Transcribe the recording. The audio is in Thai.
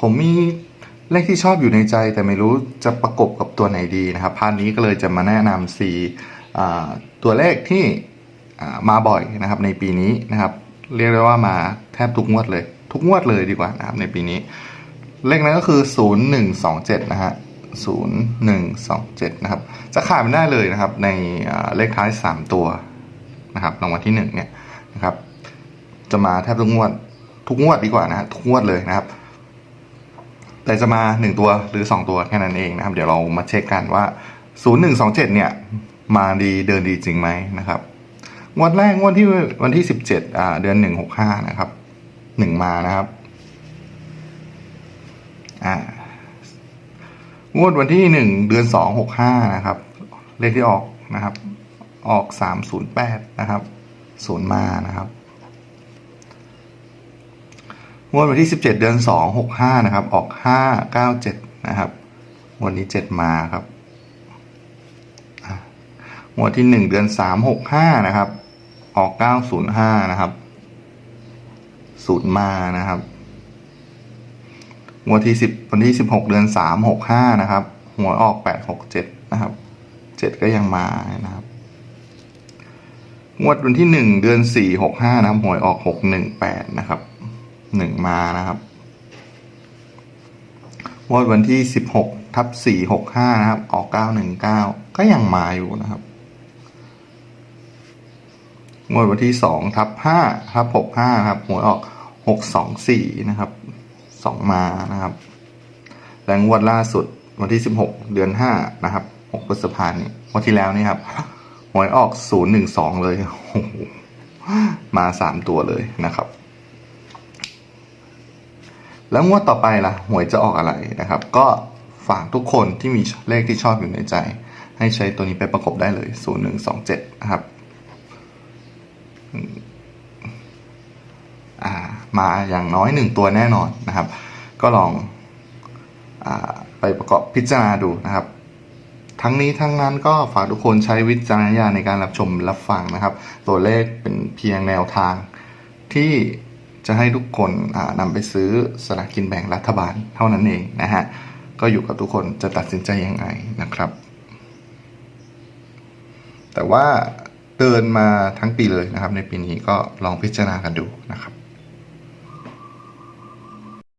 ผมมีเลขที่ชอบอยู่ในใจแต่ไม่รู้จะประกบกับตัวไหนดีนะครับพาร์ทนี้ก็เลยจะมาแนะนำสี่ตัวเลขที่มาบ่อยนะครับในปีนี้นะครับ เรียกได้ว่ามาแทบทุกงวดเลย ทุกงวดเลยดีกว่านะครับในปีนี้ เลขนั้นก็คือ 0127 นะฮะ0127 นะครับ จะขาดไม่ได้เลยนะครับ ในเลขท้าย 3 ตัวนะครับรางวัลที่ 1 เนี่ยนะครับ จะมาแทบทุกงวด ทุกงวดดีกว่านะทุกงวดเลยนะครับ แต่จะมา 1 ตัวหรือ 2 ตัวแค่นั้นเองนะครับ เดี๋ยวเรามาเช็คกันว่า 0127 เนี่ย มาดีเดินดีจริงไหมนะครับงวดแรกงวดที่วันที่ 17อ่าเดือน 165 นะครับ 1 มานะครับอ่างวดวันที่หนึ่งเดือนสองหกห้านะครับ เลขที่ออกนะครับ ออกสามศูนย์แปดนะครับ ศูนย์มานะครับ งวดวันที่สิบเจ็ดเดือนสองหกห้านะครับ ออกห้าเก้าเจ็ดนะครับงวันนี้เจ็ดมาครับงวดที่หนึ่งเดือนสามหกห้านะครับ ออกเก้าศูนย์ห้านะครับศูนย์มานะครับงวดที่สิบวันที่สิบหกเดือนสามหกห้านะครับหวยออกแปดหกเจ็ดนะครับเจ็ดก็ยังมานะครับงวดวันที่หนึ่งเดือนสี่หกห้านะครับหวยออกหกหนึ่งแปดนะครับ หนึ่งมานะครับงวดวันที่สิบหกทับสี่หกห้านะครับ ออกเก้าหนึ่งเก้าก็ยังมาอยู่นะครับงวดวันที่สองทับห้าทับหกห้าครับหวยออกหกสองสี่นะครับสองมานะครับ และงวดล่าสุดวันที่สิบหกเดือนห้านะครับหกพฤษภาคมนี้วันที่แล้วนี่ครับหวยออกศูนย์หนึ่งสองเลยโอ้โหมาสามตัวเลยนะครับ แล้วงวดต่อไปล่ะหวยจะออกอะไรนะครับ ก็ฝากทุกคนที่มีเลขที่ชอบอยู่ในใจ ให้ใช้ตัวนี้ไปประกบได้เลยศูนย์หนึ่งสองเจ็ดนะครับามาอย่างน้อยหนึ่งตัวแน่นอนนะครับ ก็ลองอไปประกอบพิจารณาดูนะครับ ทั้งนี้ทั้งนั้นก็ฝากทุกคนใช้วิจารณญาณในการรับชมรับฟังนะครับ ตัวเลขเป็นเพียงแนวทางที่ จะให้ทุกคนอ่านำไปซื้อสลากกินแบ่งรัฐบาลเท่านั้นเองนะฮะ ก็อยู่กับทุกคนจะตัดสินใจยังไงนะครับ แต่ว่าเดินมาทั้งปีเลยนะครับ ในปีนี้ก็ลองพิจารณากันดูนะครับ